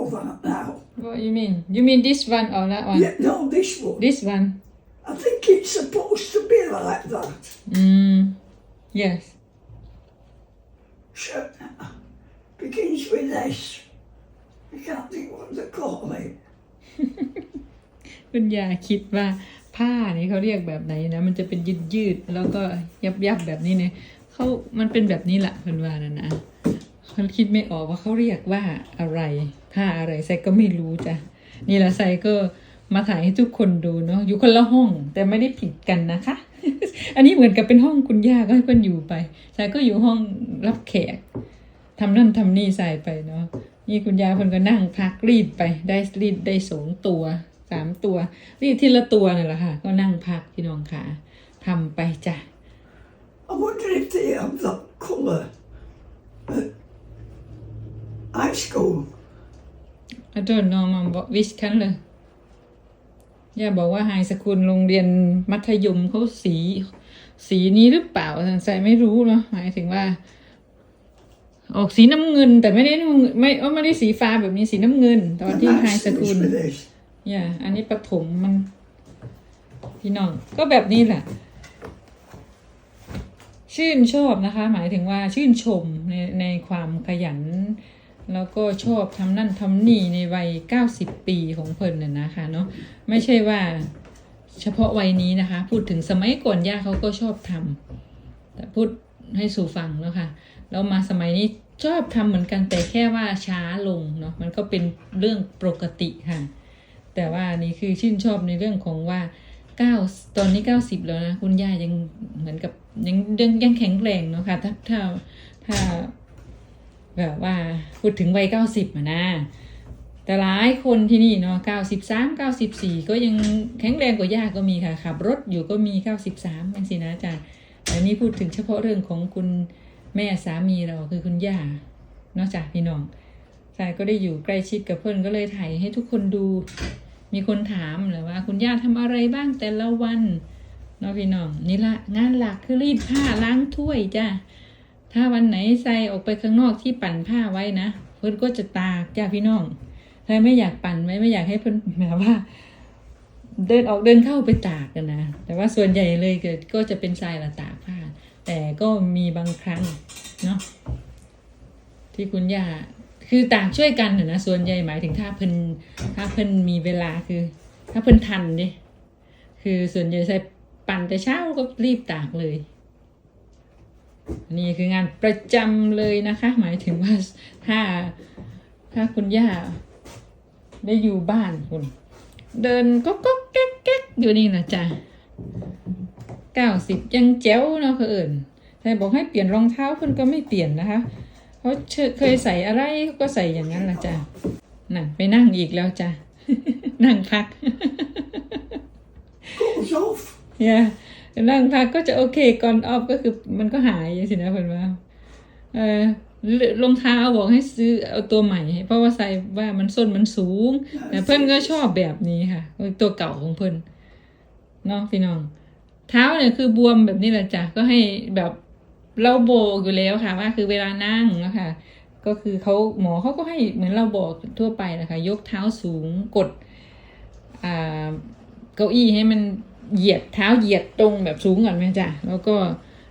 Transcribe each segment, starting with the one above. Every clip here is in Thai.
over now. What you mean? You mean this one or that one? Yeah, no, this one. This one. I think it's supposed to be like that. Mm. Yes. So, begins with S. I can't think what they call it. คุณยาคิดว่าผ้านี่เขาเรียกแบบไหนนะ มันจะเป็นยืดยืดๆแล้วก็ยับยับๆแบบนี้เนี่ยเขามันเป็นแบบนี้แหละเพิ่นว่านั่นนะ เขาคิดไม่ออกว่าเขาเรียกว่าอะไรผ้าอะไรใส่ก็ไม่รู้จ้ะนี่แหละใส่ก็มาถ่ายให้ทุกคนดูเนาะอยู่คนละห้องแต่ไม่ได้ผิดกันนะคะ อันนี้เหมือนกับเป็นห้องคุณย่าก็ให้เพิ่นอยู่ไปใส่ก็อยู่ห้องรับแขกทำนั่นทำนี่ใส่ไปเนาะนี่คุณยายเพิ่นก็นั่งพักรีดไปได้รีดได้สองตัวสามตัวรีดทีละตัวนี่แหละค่ะ ก็นั่งพักพี่น้องค่ะทำไปจ้ะ I wonder if they have that colour school. I don't know mom what which color ย่าบอกว่าไฮสคูลโรงเรียนมัธยมเขาสี สีนี้หรือเปล่าใส่ไม่รู้เนาะหมายถึงว่า ออกสีน้ำเงิน แต่ไม่ได้น้ำเงินไม่เอ้อไม่ได้สีฟ้าแบบนี้สีน้ำเงิน ตอน The ที่ไฮ nice สคูล things with this. อย่าอันนี้ประถมมัน พี่น้อง ก็แบบนี้แหละชื่นชอบนะคะ หมายถึงว่าชื่นชมในในความขยัน แล้วก็ชอบทำนั่นทำนี่ในวัย 90 ปีของเพิ่นน่ะนะคะเนาะไม่ใช่ว่าเฉพาะวัยนี้นะคะ พูดถึงสมัยก่อนย่าเขาก็ชอบทำแต่พูดให้สู่ฟังแล้วค่ะแล้วมาสมัยนี้ชอบทำเหมือนกันแต่แค่ว่าช้าลงเนาะมันก็เป็นเรื่องปกติค่ะ แต่ว่านี่คือชื่นชอบในเรื่องของว่าเก้าตอนนี้เก้าสิบแล้วนะ คุณย่ายังเหมือนกับยังยังยังแข็งแรงเนาะค่ะถ้าถ้าถ้า แบบว่าพูดถึงวัยเก้าสิบนะแต่หลายคนที่นี่เนาะเก้าสิบสามเก้าสิบสี่ก็ยังแข็งแรงกว่าย่าก็มีค่ะขับรถอยู่ก็มีเก้าสิบสามเป็นสินะจ๊ะแต่นี่พูดถึงเฉพาะเรื่องของคุณแม่สามีเราคือคุณย่าเนอกจากพี่น้องสายก็ได้อยู่ใกล้ชิดกับเพื่อนก็เลยถ่ายให้ทุกคนดู มีคนถามเลยว่า คุณย่าทำอะไรบ้างแต่ละวันเนาะพี่น้องนี่ละงานหลักคือรีดผ้าล้างถ้วยจ้ะ ถ้าวันไหนใส่ออกไปข้างนอกที่ปั่นผ้าไว้นะเพื่นก็จะตากจ้าพี่น้องใครไม่อยากปั่นไว้ไม่อยากให้เพื่นแบบว่า เดินออกเดินเข้าไปตากกันนะแต่ว่าส่วนใหญ่เลยก็ก็จะเป็นทรายละตากผ้า แต่ก็มีบางครั้งเนาะที่คุณย่าคือตากช่วยกันนะนะส่วนใหญ่หมายถึงถ้าเพิ่นถ้าเพิ่นมีเวลาคือ ถ้าเพิ่นทันดิคือส่วนใหญ่ใส่ปั่นแต่เช้าก็รีบตากเลย นี่คืองานประจำเลยนะคะ หมายถึงว่าถ้าถ้าคุณย่าได้อยู่บ้านคุณ เดินก็ก็แก๊กแก๊กอยู่นี่นะจ๊ะเก้าสิบยังแจ๋วเนาะเขาเอิญแต่บอกให้เปลี่ยนรองเท้าเพิ่นก็ไม่เปลี่ยนนะคะเขาเชเคยใส่อะไรก็ใส่อย่างนั้นละจ้ะนั่นไปนั่งอีกแล้วจ้ะนั่งพัก Goes off. เนี่ยนั่งพักก็จะโอเคก่อนออฟก็คือมันก็หายอย่างสินะเพื่อนว่าเออรองเท้าบอกให้ซื้อเอาตัวใหม่ เพราะว่าใส่ว่ามันส้นมันสูงแต่เพื่อนก็ชอบแบบนี้ค่ะ ตัวเก่าของเพื่อนเนาะพี่น้อง เท้าเนี่ยคือบวมแบบนี้แหละจ้ะก็ให้แบบเราโบกอยู่แล้วค่ะ ว่าคือเวลานั่งนะคะก็คือเขาหมอเขาก็ให้เหมือนเราบอกทั่วไปนะคะ ยกเท้าสูงกดอ่าเก้าอี้ให้มัน เหยียดเท้าเหยียดตรงแบบสูงก่อนไหมจ้ะแล้วก็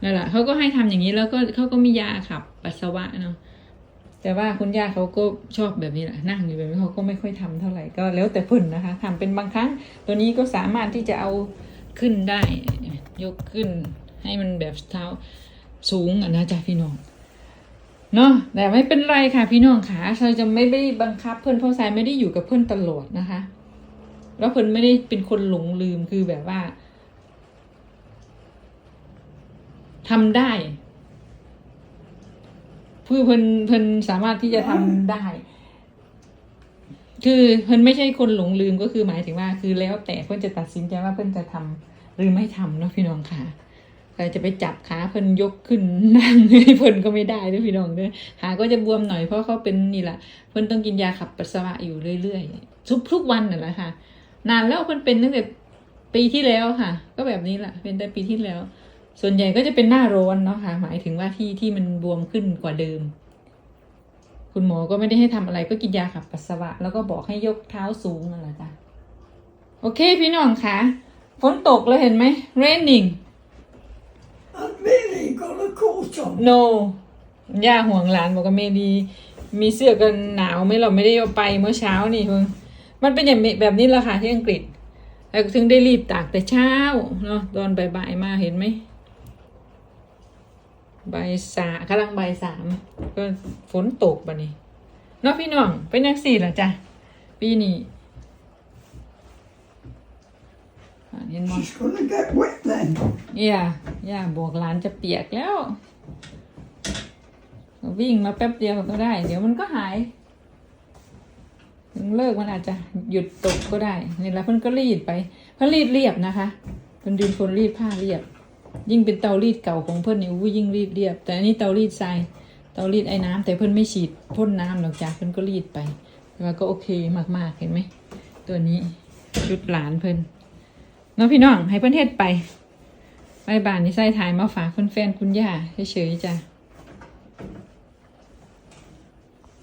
นั่นแหละเขาก็ให้ทำอย่างนี้แล้วก็เขาก็มียาขับปัสสาวะเนาะแต่ว่าคุณย่าเขาก็ชอบแบบนี้แหละนั่งอยู่แบบนี้เขาก็ไม่ค่อยทำเท่าไหร่ก็แล้วแต่เพิ่นนะคะทำเป็นบางครั้ง ตัวนี้ก็สามารถที่จะเอาขึ้นได้ ยกขึ้น ให้มันแบบเท้าสูงอะนะจ๊ะพี่น้องเนาะแต่ไม่เป็นไรค่ะพี่น้องค่ะเราจะไม่ได้บังคับเพื่อนเพราะสายไม่ได้อยู่กับเพื่อนตลอดนะคะ แล้วเพิ่นไม่ได้เป็นคนหลงลืมคือแบบว่าทำได้เพื่อเพิ่นเพิ่นสามารถที่จะทำได้ คือเพิ่นไม่ใช่คนหลงลืมก็คือหมายถึงว่า คือแล้วแต่เพิ่นจะตัดสินใจว่าเพิ่นจะทำหรือไม่ทำเนาะพี่น้องค่ะใครจะไปจับขาเพิ่นยกขึ้นนั่งให้เพิ่นก็ไม่ได้ด้วยพี่น้องด้วยขาก็จะบวมหน่อยเพราะเขาเป็นนี่แหละเพิ่นต้องกินยาขับปัสสาวะอยู่เรื่อยๆทุกทุกวันน่ะแหละค่ะ นานแล้วมันเป็นตั้งแต่ปีที่แล้วค่ะ ก็แบบนี้แหละเป็นแต่ปีที่แล้ว ส่วนใหญ่ก็จะเป็นหน้าร้อนเนาะค่ะ หมายถึงว่าที่ที่มันบวมขึ้นกว่าเดิม คุณหมอก็ไม่ได้ให้ทำอะไรก็กินยาขับปัสสาวะ แล้วก็บอกให้ยกเท้าสูงนั่นแหละจ้ะโอเคพี่น้องคะฝนตกเลยเห็นไหม raining I've really got a coat on. no ย่าห่วงหลานบอกกับเมดี มีเสื้อกันหนาวไหมเราไม่ได้เอาไปเมื่อเช้านี่เพิ่ง มันเป็นอย่างแบบนี้แหละค่ะที่อังกฤษแล้วถึงได้รีบตากแต่เช้าเนาะตอนบ่ายๆมาเห็นไหมบ่ายสามกำลังบ่ายสามก็ฝนตกบะนี่เนาะพี่น้องเป็นยังสี่ละจ้ะปีนี้อ่าเห็นมั้ She's gonna get wet then. ย่าย่าบอกหลานจะเปียกแล้วก็วิ่งมาแป๊บเดียวก็ได้ เดี๋ยวมันก็หายถึง เลิกมันอาจจะหยุดตกก็ได้นี่แหละเพิ่นก็รีดไปเพิ่นรีดเรียบนะคะเพิ่นดึงคนรีดผ้าเรียบ ยิ่งเป็นเตารีดเก่าของเพิ่นนี่อู้ยิ่งรีดเรียบ แต่อันนี้เตารีดทรายเตารีดไอ้น้ำแต่เพิ่นไม่ฉีดพ่นน้ำหรอกจ้ะเพิ่นก็รีดไปแล้วก็โอเคมากๆเห็นไหมตัวนี้ชุดหลานเพิ่นน้องพี่น้องให้เพิ่นเฮ็ดไปบายบานนี่ใส่ถ่ายมาฝากแฟนคุณย่าเฉยๆจ้ะ